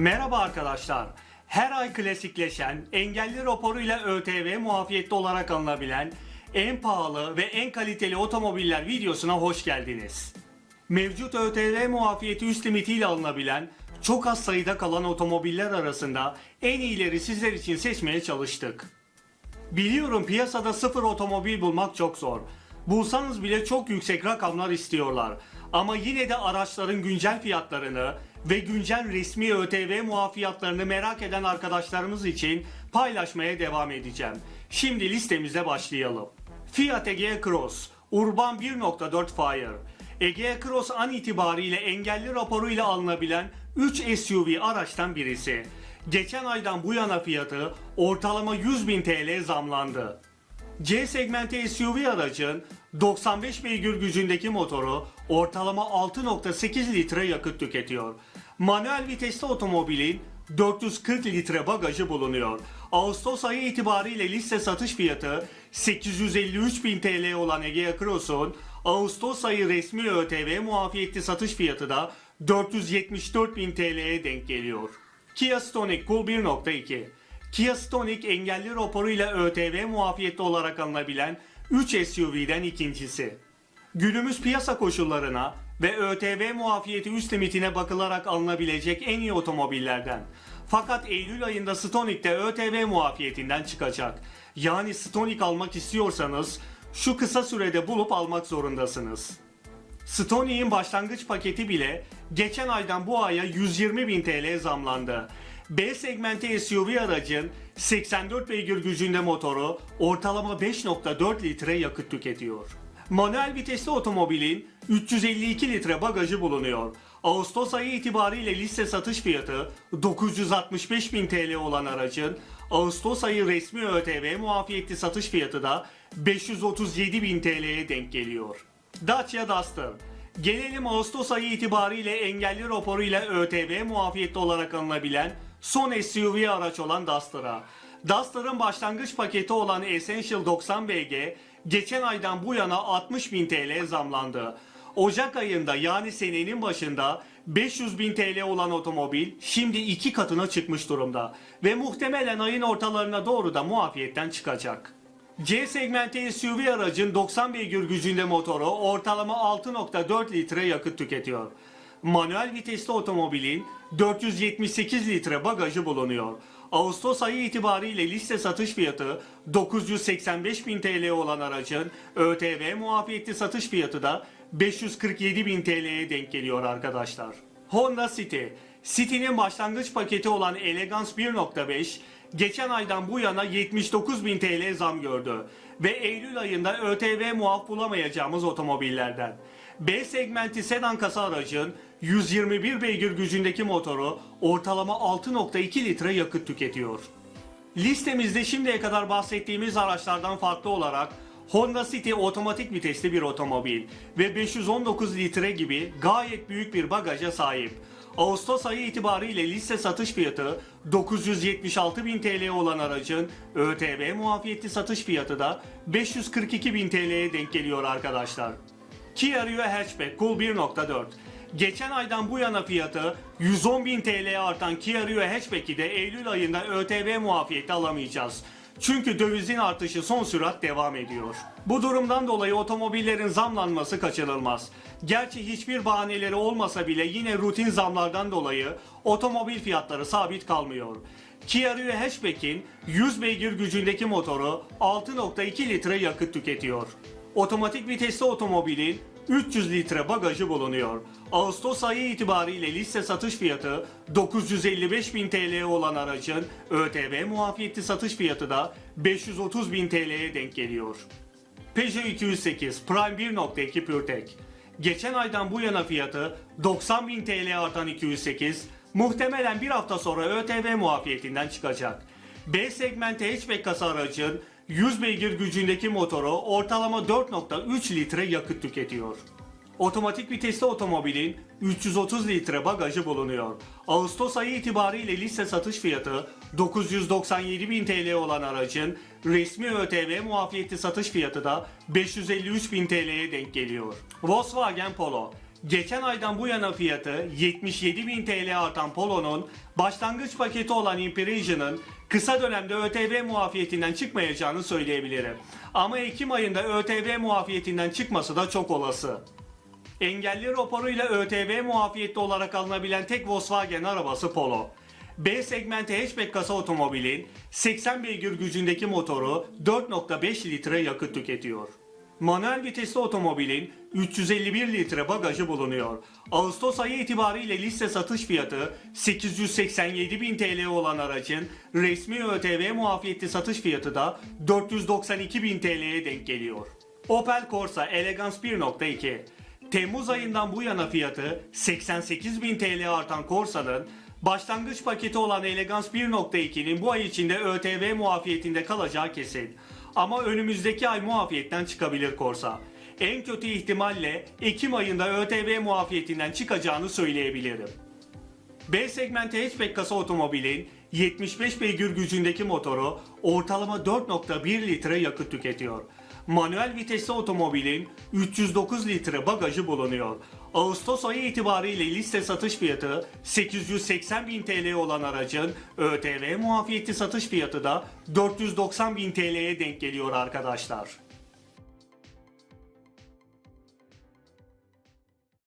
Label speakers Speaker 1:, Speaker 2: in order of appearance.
Speaker 1: Merhaba arkadaşlar. Her ay klasikleşen, engelli raporuyla ÖTV muafiyetli olarak alınabilen en pahalı ve en kaliteli otomobiller videosuna hoş geldiniz. Mevcut ÖTV muafiyeti üst limitiyle alınabilen çok az sayıda kalan otomobiller arasında en iyileri sizler için seçmeye çalıştık. Biliyorum piyasada sıfır otomobil bulmak çok zor. Bulsanız bile çok yüksek rakamlar istiyorlar. Ama yine de araçların güncel fiyatlarını ve güncel resmi ÖTV muafiyatlarını merak eden arkadaşlarımız için paylaşmaya devam edeceğim. Şimdi listemize başlayalım. Fiat Egea Cross Urban 1.4 Fire Egea Cross an itibariyle engelli raporuyla alınabilen 3 SUV araçtan birisi. Geçen aydan bu yana fiyatı ortalama 100.000 TL zamlandı. C segmenti SUV aracın 95 beygir gücündeki motoru ortalama 6.8 litre yakıt tüketiyor. Manuel vitesli otomobilin 440 litre bagajı bulunuyor. Ağustos ayı itibariyle liste satış fiyatı 853 bin TL olan Egea Cross'un Ağustos ayı resmi ÖTV muafiyetli satış fiyatı da 474 bin TL'ye denk geliyor. Kia Stonic Cool 1.2 Kia Stonic engelli raporuyla ÖTV muafiyetli olarak alınabilen 3 SUV'den ikincisi. Günümüz piyasa koşullarına ve ÖTV muafiyeti üst limitine bakılarak alınabilecek en iyi otomobillerden. Fakat Eylül ayında Stonic de ÖTV muafiyetinden çıkacak. Yani Stonic almak istiyorsanız şu kısa sürede bulup almak zorundasınız. Stonic'in başlangıç paketi bile geçen aydan bu aya 120 bin TL zamlandı. B segmenti SUV aracın 84 beygir gücünde motoru ortalama 5.4 litre yakıt tüketiyor. Manuel vitesli otomobilin 352 litre bagajı bulunuyor. Ağustos ayı itibariyle liste satış fiyatı 965 bin TL olan aracın Ağustos ayı resmi ÖTV muafiyetli satış fiyatı da 537 bin TL'ye denk geliyor. Dacia Duster Gelelim Ağustos ayı itibariyle engelli raporuyla ÖTV muafiyetli olarak alınabilen son SUV araç olan Duster'a. Duster'ın başlangıç paketi olan Essential 90 BG geçen aydan bu yana 60 bin TL zamlandı. Ocak ayında yani senenin başında 500 bin TL olan otomobil şimdi iki katına çıkmış durumda ve muhtemelen ayın ortalarına doğru da muafiyetten çıkacak. C segmenti SUV aracın 90 beygir gücünde motoru ortalama 6.4 litre yakıt tüketiyor. Manuel vitesli otomobilin 478 litre bagajı bulunuyor. Ağustos ayı itibariyle liste satış fiyatı 985 bin TL olan aracın ÖTV muafiyetli satış fiyatı da 547 bin TL'ye denk geliyor arkadaşlar. Honda City City'nin başlangıç paketi olan Elegance 1.5 geçen aydan bu yana 79 bin TL zam gördü ve Eylül ayında ÖTV muaf bulamayacağımız otomobillerden. B segmenti sedan kasa aracın 121 beygir gücündeki motoru ortalama 6.2 litre yakıt tüketiyor. Listemizde şimdiye kadar bahsettiğimiz araçlardan farklı olarak Honda City otomatik vitesli bir otomobil ve 519 litre gibi gayet büyük bir bagaja sahip. Ağustos ayı itibariyle liste satış fiyatı 976 bin TL olan aracın ÖTV muafiyetli satış fiyatı da 542 bin TL'ye denk geliyor arkadaşlar. Kia Rio Hatchback Cool 1.4 Geçen aydan bu yana fiyatı 110 bin TL'ye artan Kia Rio Hatchback'i de Eylül ayında ÖTV muafiyeti alamayacağız. Çünkü dövizin artışı son sürat devam ediyor. Bu durumdan dolayı otomobillerin zamlanması kaçınılmaz. Gerçi hiçbir bahaneleri olmasa bile yine rutin zamlardan dolayı otomobil fiyatları sabit kalmıyor. Kia Rio Hatchback'in 100 beygir gücündeki motoru 6.2 litre yakıt tüketiyor. Otomatik vitesli otomobilin 300 litre bagajı bulunuyor. Ağustos ayı itibariyle liste satış fiyatı 955 bin TL olan aracın ÖTV muafiyetli satış fiyatı da 530 bin TL'ye denk geliyor. Peugeot 208 Prime 1.2 PureTech Geçen aydan bu yana fiyatı 90 bin TL artan 208 muhtemelen bir hafta sonra ÖTV muafiyetinden çıkacak. B segmenti hatchback kasa aracın 100 beygir gücündeki motoru ortalama 4.3 litre yakıt tüketiyor. Otomatik vitesli otomobilin 330 litre bagajı bulunuyor. Ağustos ayı itibariyle liste satış fiyatı 997 bin TL olan aracın resmi ÖTV muafiyetli satış fiyatı da 553 bin TL'ye denk geliyor. Volkswagen Polo Geçen aydan bu yana fiyatı 77.000 TL artan Polo'nun başlangıç paketi olan Imperision'ın kısa dönemde ÖTV muafiyetinden çıkmayacağını söyleyebilirim. Ama Ekim ayında ÖTV muafiyetinden çıkması da çok olası. Engelli raporuyla ÖTV muafiyetli olarak alınabilen tek Volkswagen arabası Polo. B segmenti hatchback kasa otomobilin 80 beygir gücündeki motoru 4.5 litre yakıt tüketiyor. Manuel vitesli otomobilin 351 litre bagajı bulunuyor. Ağustos ayı itibariyle liste satış fiyatı 887 bin TL olan aracın resmi ÖTV muafiyetli satış fiyatı da 492 bin TL'ye denk geliyor. Opel Corsa Elegance 1.2 Temmuz ayından bu yana fiyatı 88 bin TL artan Corsa'nın başlangıç paketi olan Elegance 1.2'nin bu ay içinde ÖTV muafiyetinde kalacağı kesin. Ama önümüzdeki ay muafiyetten çıkabilir Corsa. En kötü ihtimalle Ekim ayında ÖTV muafiyetinden çıkacağını söyleyebilirim. B segmenti hatchback kasa otomobilin 75 beygir gücündeki motoru ortalama 4.1 litre yakıt tüketiyor. Manuel vitesli otomobilin 309 litre bagajı bulunuyor. Ağustos ayı itibariyle liste satış fiyatı 880 bin TL olan aracın ÖTV muafiyeti satış fiyatı da 490 bin TL'ye denk geliyor arkadaşlar.